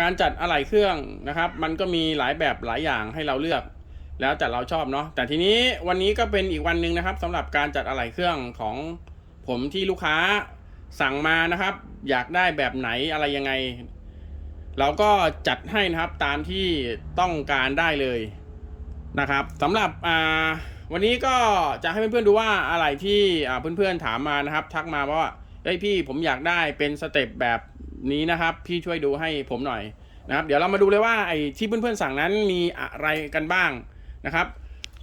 การจัดอะไหล่เครื่องนะครับ มันก็มีหลายแบบหลายอย่างให้เราเลือก แล้วแต่เราชอบเนาะแต่ทีนี้วันนี้ก็เป็นอีกวันหนึ่งนะครับสำหรับการจัดอะไหล่เครื่องของผมที่ลูกค้าสั่งมานะครับ อยากได้แบบไหนอะไรยังไง เราก็จัดให้นะครับตามที่ต้องการได้เลยนะครับสำหรับวันนี้ก็จะให้เพื่อนๆดูว่าอะไรที่เพื่อนๆถามมานะครับ ทักมาว่าเฮ้ยพี่ผมอยากได้เป็นสเต็ปแบบ นี้นะครับ พี่ช่วยดูให้ผมหน่อยนะครับ เดี๋ยวเรามาดูเลยว่าไอ้ที่เพื่อนๆสั่งนั้นมีอะไรกันบ้างนะครับ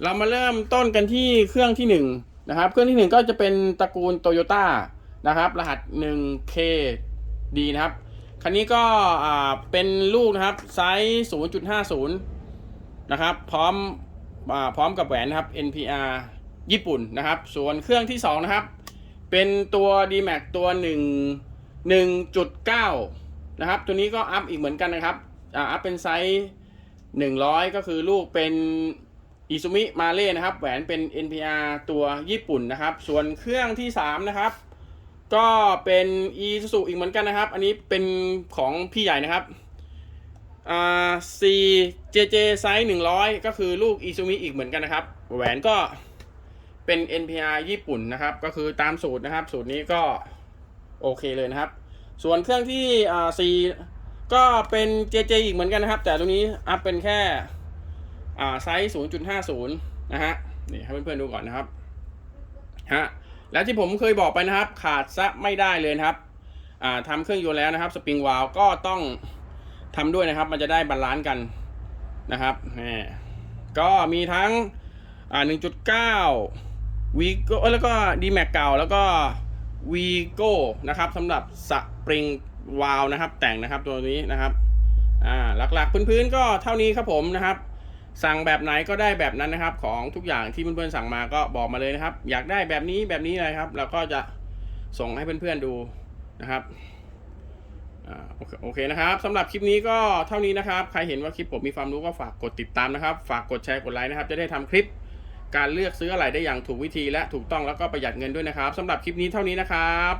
เรามาเริ่มต้นกันที่เครื่องที่หนึ่งนะครับ เครื่องที่หนึ่งก็จะเป็นตระกูลโตโยต้านะครับ รหัส 1K D นะครับคันนี้ก็เป็นลูกนะครับไซส์0.50 นะครับ พร้อมอพร้อมกับแหวนนะครับ NPR ญี่ปุ่นนะครับ ส่วนเครื่องที่ 2 นะครับ เป็นตัว D-Max ตัว 1 1.9 นะครับ ตัวนี้ก็อัพอีกเหมือนกันนะครับอ่าอัพเป็นไซส์ 100 ก็คือลูกเป็นอิซุมิมาเล่นะครับ แหวนเป็น NPR ตัวญี่ปุ่นนะครับ ส่วนเครื่องที่ 3 นะครับ ก็เป็น e s u z u อีกเหมือนกันนะครับ อันนี้เป็นของพี่ใหญ่นะครับอ่า C JJ ไซส์ 100 ก็คือลูก e s u m i อีกเหมือนกันนะครับ แหวนก็เป็น NPR ญี่ปุ่นนะครับ ก็คือตามสูตรนะครับ สูตรนี้ก็ โอเคเลยนะครับ ส่วนเครื่องที่อ่า C ก็เป็น JJ อีกเหมือนกันนะครับ แต่ตรงนี้อัพเป็นแค่อ่าไซส์ 0.50 นะฮะ นี่ให้เพื่อนๆดูก่อนนะครับฮะแล้วที่ผมเคยบอกไปนะครับ ขาดซะไม่ได้เลยนะครับอ่าทำเครื่องยนต์แล้วนะครับสปริงวาลวก็ต้องทำด้วยนะครับ มันจะได้บาลานซ์กันนะครับนี่ก็มีทั้งอ่า1.9วีก้แล้วก็ d m a x เก่าแล้วก็ วีโก้นะครับสำหรับสปริงวาลนะครับ แต่งนะครับตัวนี้นะครับอ่าหลักๆพื้นๆก็เท่านี้ครับผมนะครับ สั่งแบบไหนก็ได้แบบนั้นนะครับ ของทุกอย่างที่เพื่อนๆสั่งมาก็บอกมาเลยนะครับ อยากได้แบบนี้แบบนี้เลยครับ เราก็จะส่งให้เพื่อนๆดูนะครับโอเคนะครับสำหรับคลิปนี้ก็เท่านี้นะครับ ใครเห็นว่าคลิปผมมีความรู้ก็ฝากกดติดตามนะครับ ฝากกดแชร์กดไลค์นะครับ จะได้ทำคลิป การเลือกซื้ออะไรได้อย่างถูกวิธีและถูกต้องแล้วก็ประหยัดเงินด้วยนะครับสำหรับคลิปนี้เท่านี้นะครับ